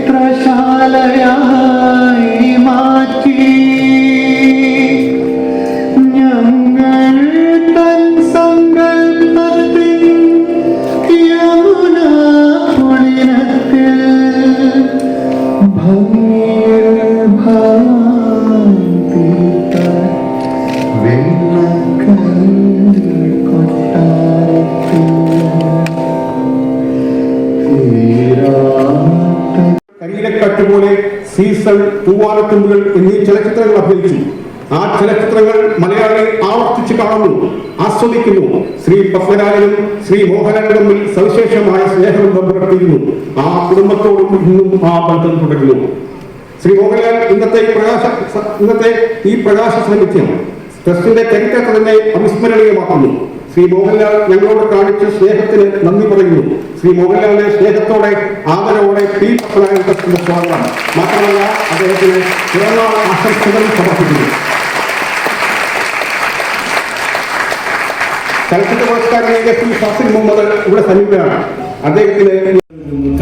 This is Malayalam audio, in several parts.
വർണചിത്രശാലയായി പോലെ സീസൺ തൂവാലത്തുമ്പുകൾ എന്നീ ചലച്ചിത്രങ്ങൾ അഭിനയിച്ചു. ആ ചലച്ചിത്രങ്ങൾ മലയാളി ആവർത്തിച്ച് കാണുന്നു ആസ്വദിക്കുന്നു. ശ്രീ പത്മരാജനും ശ്രീ മോഹൻലാലും തമ്മിൽ സവിശേഷമായ സ്നേഹബന്ധം പുലർത്തിയിരുന്നു. ആ കുടുംബത്തോടും ഇന്നും ആ ബന്ധം തുടരുന്നു. ശ്രീ മോഹൻലാൽ ഇന്നത്തെ പ്രകാശ ഇന്നത്തെ ഈ പ്രകാശ സാന്നിധ്യം ട്രസ്റ്റിന്റെ ചരിത്രത്തെ തന്നെ അവിസ്മരണീയമാക്കുന്നു. ശ്രീ മോഹൻലാൽ ഞങ്ങളോട് കാണിച്ച സ്നേഹത്തിന് നന്ദി പറയുന്നു. ശ്രീ മോഹൻലാലിനെ സ്നേഹത്തോടെ ആദരവോടെ പി പത്മനാഭൻ ട്രസ്റ്റിന്റെ സ്വാഗതം. മാത്രമല്ല അദ്ദേഹത്തിന് പിറന്നാൾ ആശംസകൾ സമർപ്പിക്കുന്നു. ചലച്ചിത്ര പുരസ്കാരം നേടിയ ശ്രീ ഫാസിൽ മുഹമ്മദ് ഇവിടെ സമീപമാണ് അദ്ദേഹത്തിന്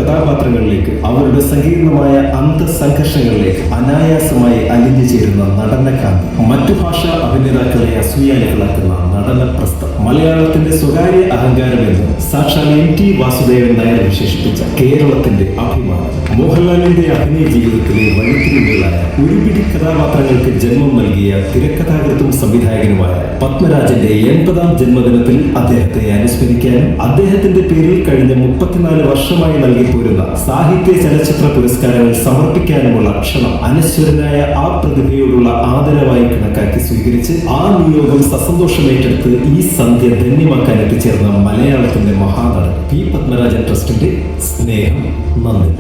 കഥാപാത്രങ്ങളിലേക്ക് അവരുടെ സങ്കീർണമായ അന്തസംഘർഷങ്ങളിലേക്ക് അനായാസമായി അലിഞ്ഞു ചേരുന്ന നടനക്കാന്തി മറ്റു ഭാഷാ അഭിനേതാക്കളെ അസൂയാലികളാക്കുന്ന നടന പ്രസ്ഥം മലയാളത്തിന്റെ സ്വകാര്യ അഹങ്കാരം എന്ന് സാക്ഷാൽ എം ടി വാസുദേവൻ നായർ വിശേഷിപ്പിച്ച കേരളത്തിന്റെ അഭിമാനം. മോഹൻലാലിന്റെ അഭിനയ ജീവിതത്തിലെ വഴിത്തിരിവുകളായ ഒരുപിടി കഥാപാത്രങ്ങൾക്ക് ജന്മം നൽകിയ തിരക്കഥാകൃത്തും സംവിധായകനുമായ പത്മരാജന്റെ എൺപതാം ജന്മദിനത്തിൽ അദ്ദേഹത്തെ അനുസ്മരിക്കാനും അദ്ദേഹത്തിന്റെ പേരിൽ കഴിഞ്ഞ മുപ്പത്തിനാല് വർഷമായി നൽകിപ്പോരുന്ന സാഹിത്യ ചലച്ചിത്ര പുരസ്കാരങ്ങൾ സമർപ്പിക്കാനുമുള്ള ക്ഷണം അനശ്വരനായ ആ പ്രതിഭയോടുള്ള ആദരവായി കണക്കാക്കി സ്വീകരിച്ച് ആ നിയോഗം സസന്തോഷം ഏറ്റെടുത്ത് ഈ സന്ധ്യ ധന്യമാക്കാൻ എത്തിച്ചേർന്ന മലയാളത്തിന്റെ മഹാനടൻ പി പത്മരാജൻ ട്രസ്റ്റിന്റെ സ്നേഹം. നന്ദി.